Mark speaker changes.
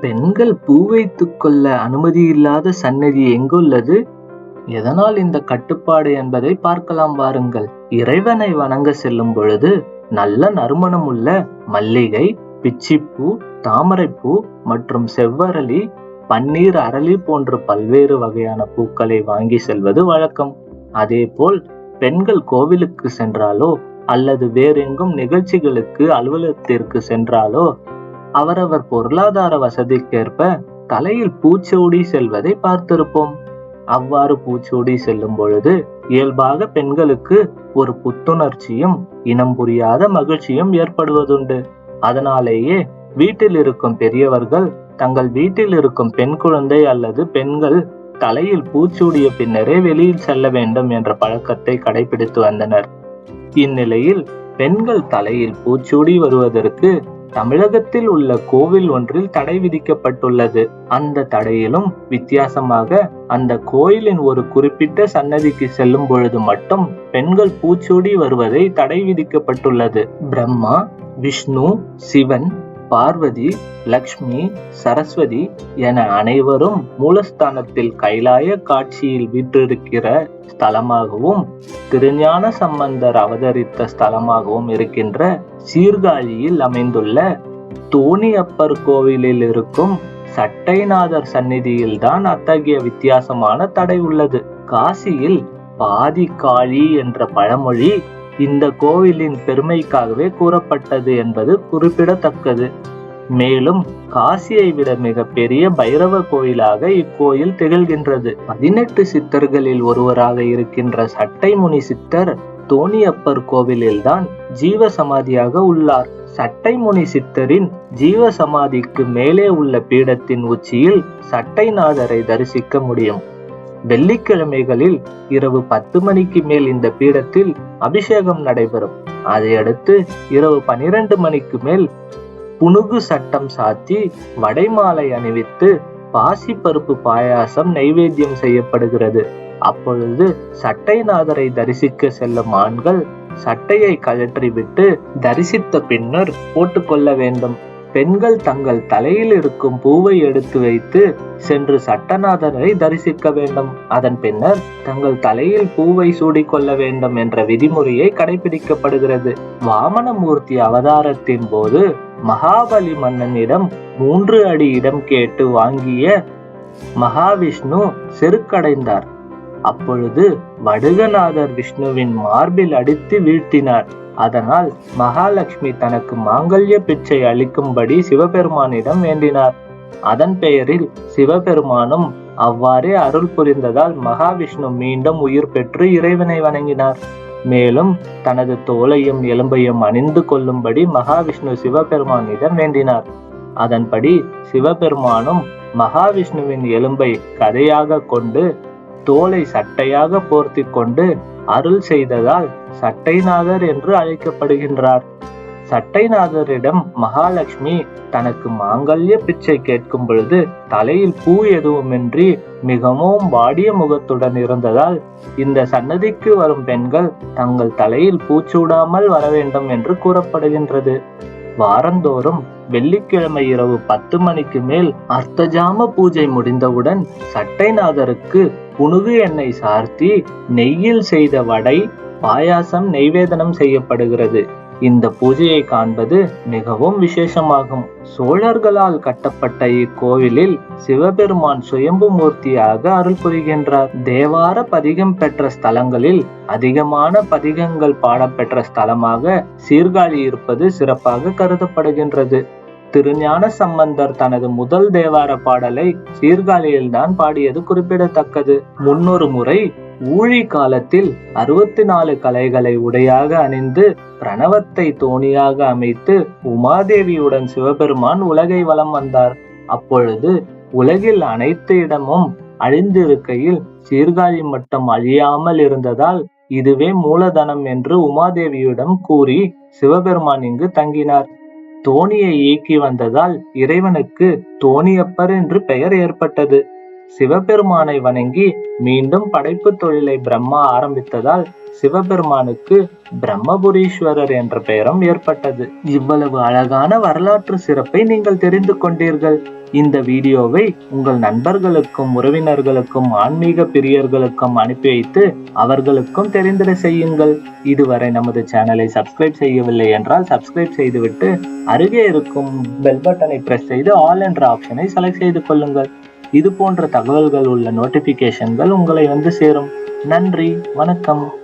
Speaker 1: பெண்கள் பூ வைத்துக் கொள்ள அனுமதி இல்லாத சன்னதி எங்குள்ளது எதனால் இந்த கட்டுப்பாடு என்பதை பார்க்கலாம் வாருங்கள். இறைவனை வணங்க செல்லும் பொழுது நல்ல நறுமணம் உள்ள மல்லிகை பிச்சிப்பூ தாமரைப்பூ மற்றும் செவ்வரளி பன்னீர் அரளி போன்ற பல்வேறு வகையான பூக்களை வாங்கி செல்வது வழக்கம். அதேபோல் பெண்கள் கோவிலுக்கு சென்றாலோ அல்லது வேறெங்கும் நிகழ்ச்சிகளுக்கு அலுவலகத்திற்கு சென்றாலோ அவரவர் பொருளாதார வசதிக்கேற்ப தலையில் பூச்சூடி செல்வதை பார்த்திருப்போம். அவ்வாறு பூச்சூடி செல்லும் பொழுது இயல்பாக பெண்களுக்கு ஒரு புத்துணர்ச்சியும் இனம் புரியாத மகிழ்ச்சியும் ஏற்படுவதுண்டு. அதனாலேயே வீட்டில் இருக்கும் பெரியவர்கள் தங்கள் வீட்டில் இருக்கும் பெண் குழந்தை அல்லது பெண்கள் தலையில் பூச்சூடிய பின்னரே வெளியில் செல்ல வேண்டும் என்ற பழக்கத்தை கடைபிடித்து வந்தனர். இந்நிலையில் பெண்கள் தலையில் பூச்சூடி வருவதற்கு தமிழகத்தில் உள்ள கோவில் ஒன்றில் தடை விதிக்கப்பட்டுள்ளது. அந்த தடையிலும் வித்தியாசமாக அந்த கோயிலின் ஒரு குறிப்பிட்ட சன்னதிக்கு செல்லும் பொழுது மட்டும் பெண்கள் பூச்சூடி வருவதை தடை விதிக்கப்பட்டுள்ளது. பிரம்மா விஷ்ணு சிவன் பார்வதி லக்ஷ்மி சரஸ்வதி என அனைவரும் மூலஸ்தானத்தில் கைலாய காட்சியில் வீற்றிருக்கிற ஸ்தலமாகவும் திருஞான சம்பந்தர் அவதரித்த ஸ்தலமாகவும் இருக்கின்ற சீர்காழியில் அமைந்துள்ள தோணியப்பர் கோவிலில் இருக்கும் சட்டைநாதர் சந்நிதியில்தான் அத்தகைய வித்தியாசமான தடை உள்ளது. காசியில் பாதி காளி என்ற பழமொழி இந்த கோவிலின் பெருமைக்காகவே கூறப்பட்டது என்பது குறிப்பிடத்தக்கது. மேலும் காசியை விட மிக பெரிய பைரவ கோயிலாக இக்கோயில் திகழ்கின்றது. பதினெட்டு சித்தர்களில் ஒருவராக இருக்கின்ற சட்டைமுனி சித்தர் தோணியப்பர் கோவிலில்தான் ஜீவ சமாதியாக உள்ளார். சட்டைமுனி சித்தரின் ஜீவ சமாதிக்கு மேலே உள்ள பீடத்தின் உச்சியில் சட்டைநாதரை தரிசிக்க முடியும். வெள்ளிக்கிழமைகளில் இரவு பத்து மணிக்கு மேல் இந்த பீடத்தில் அபிஷேகம் நடைபெறும். அதையடுத்து இரவு பனிரெண்டு மணிக்கு மேல் புனுகு சட்டம் சாத்தி வடைமாலை அணிவித்து பாசி பருப்பு பாயாசம் நைவேத்தியம் செய்யப்படுகிறது. அப்பொழுது சட்டைநாதரை தரிசிக்க செல்லும் ஆண்கள் சட்டையை கழற்றிவிட்டு தரிசித்த பின்னர் போட்டுக்கொள்ள வேண்டும். பெண்கள் தங்கள் தலையில் இருக்கும் பூவை எடுத்து வைத்து சென்று சட்டநாதனை தரிசிக்க வேண்டும். அதன் பின்னர் தங்கள் தலையில் பூவை சூடிக்கொள்ள வேண்டும் என்ற விதிமுறையை கடைபிடிக்கப்படுகிறது. வாமனமூர்த்தி அவதாரத்தின் போது மகாபலி மன்னனிடம் மூன்று அடி இடம் கேட்டு வாங்கிய மகாவிஷ்ணு செருக்கடைந்தார். அப்பொழுது வடுகநாதர் விஷ்ணுவின் மார்பில் அடித்து வீழ்த்தினார். அதனால் மகாலட்சுமி தனக்கு மாங்கல்ய பிச்சை அளிக்கும்படி சிவபெருமானிடம் வேண்டினார். அதன் பெயரில் சிவபெருமானும் அவ்வாறே அருள் புரிந்ததால் மகாவிஷ்ணு மீண்டும் உயிர் பெற்று இறைவனை வணங்கினார். மேலும் தனது தோலையும் எலும்பையும் அணிந்து கொள்ளும்படி மகாவிஷ்ணு சிவபெருமானிடம் வேண்டினார். அதன்படி சிவபெருமானும் மகாவிஷ்ணுவின் எலும்பை கதையாக கொண்டு தோலை சட்டையாக போர்த்தி கொண்டு அருள் செய்ததால் சட்டைநாதர் என்று அழைக்கப்படுகின்றார். சட்டைநாதரிடம் மகாலட்சுமி தனக்கு மாங்கல்ய பிச்சை கேட்கும் பொழுது தலையில் பூ எதுவுமின்றி மிகவும் வாடிய முகத்துடன் இருந்ததால் இந்த சன்னதிக்கு வரும் பெண்கள் தங்கள் தலையில் பூச்சூடாமல் வர வேண்டும் என்று கூறப்படுகின்றது. வாரந்தோறும் வெள்ளிக்கிழமை இரவு பத்து மணிக்கு மேல் அர்த்தஜாம பூஜை முடிந்தவுடன் சட்டைநாதருக்கு புனுகு எண்ணெய் சார்த்தி நெய்யில் செய்த வடை பாயாசம் நெய்வேதனம் செய்யப்படுகிறது. இந்த பூஜையை காண்பது மிகவும் விசேஷமாகும். சோழர்களால் கட்டப்பட்ட இக்கோவிலில் சிவபெருமான் சுயம்பு மூர்த்தியாக அருள் புரிகின்றார். தேவார பதிகம் பெற்ற ஸ்தலங்களில் அதிகமான பதிகங்கள் பாடப்பெற்ற ஸ்தலமாக சீர்காழி இருப்பது சிறப்பாக கருதப்படுகின்றது. திருஞான சம்பந்தர் தனது முதல் தேவார பாடலை சீர்காழியில்தான் பாடியது குறிப்பிடத்தக்கது. முன்னொரு முறை ஊழி காலத்தில் அறுபத்தி நாலு கலைகளை உடையாக அணிந்து பிரணவத்தை தோணியாக அமைத்து உமாதேவியுடன் சிவபெருமான் உலகை வலம் வந்தார். அப்பொழுது உலகில் அனைத்து இடமும் அழிந்திருக்கையில் சீர்காழி மட்டும் அழியாமல் இருந்ததால் இதுவே மூலதனம் என்று உமாதேவியிடம் கூறி சிவபெருமான் இங்கு தங்கினார். தோணியை இயக்கி வந்ததால் இறைவனுக்கு தோணியப்பர் என்று பெயர் ஏற்பட்டது. சிவபெருமானை வணங்கி மீண்டும் படைப்பு தொழிலை பிரம்மா ஆரம்பித்ததால் சிவபெருமானுக்கு பிரம்மபுரீஸ்வரர் என்ற பெயரும் ஏற்பட்டது. இவ்வளவு அழகான வரலாற்று சிறப்பை நீங்கள் தெரிந்து கொண்டீர்கள். இந்த வீடியோவை உங்கள் நண்பர்களுக்கும் உறவினர்களுக்கும் ஆன்மீக பிரியர்களுக்கும் அனுப்பி வைத்து அவர்களுக்கும் தெரிந்திட செய்யுங்கள். இதுவரை நமது சேனலை சப்ஸ்கிரைப் செய்யவில்லை என்றால் சப்ஸ்கிரைப் செய்துவிட்டு அருகே இருக்கும் பெல் பட்டனை பிரஸ் செய்து ஆல் என்ற ஆப்ஷனை செலக்ட் செய்து கொள்ளுங்கள். இது போன்ற தகவல்கள் உள்ள நோட்டிபிகேஷன்கள் உங்களை வந்து சேரும். நன்றி வணக்கம்.